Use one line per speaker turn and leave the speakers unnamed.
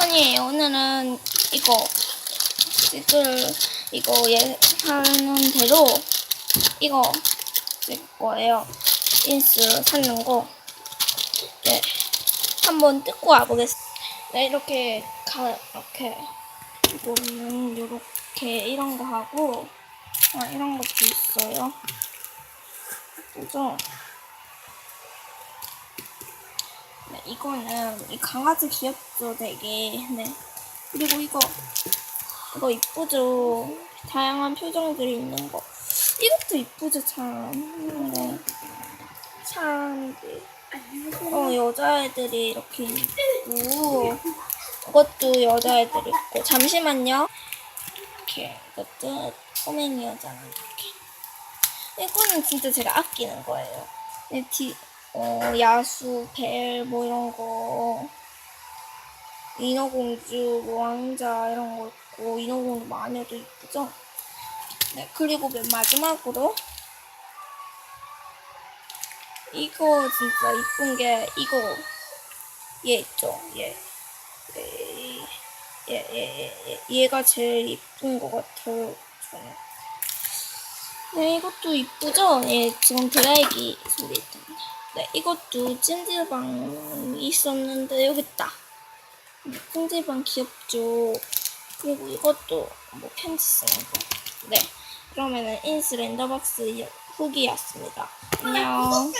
아니에요. 오늘은 이거 지금 이거 예하는 대로 이거 쓸 거예요. 인스 찾는 거. 네. 한번 뜯고 와보겠습니다. 네, 이렇게 가, 이렇게 이거는 이렇게 이런 거 하고 아, 이런 것도 있어요. 그죠? 네, 이거는 이 강아지 귀엽죠, 되게. 네. 그리고 이거 이거 이쁘죠. 다양한 표정들이 있는 거. 이것도 이쁘죠, 참. 네. 참. 어, 여자애들이 이렇게 있고, 이것도 여자애들이 있고, 잠시만요. 이렇게, 이것도 꼬맹이 여자는 이렇게. 이거는 진짜 제가 아끼는 거예요. 네, 디, 어, 야수, 벨, 뭐 이런 거. 인어공주, 뭐 왕자 이런 거 있고, 인어공주 마녀도 이쁘죠? 네, 그리고 맨 마지막으로, 이거 진짜 이쁜 게, 이거, 얘 있죠? 얘. 얘, 얘, 얘, 얘, 얘. 얘가 제일 이쁜 것 같아요. 저는. 네, 이것도 이쁘죠? 예, 지금 드라이기 소리 때문에. 네, 이것도 찜질방 있었는데, 여기 있다. 네, 찜질방 귀엽죠? 그리고 이것도 뭐 편지 쓰는 거. 네, 그러면은 인스 랜더박스 후기였습니다. 안녕.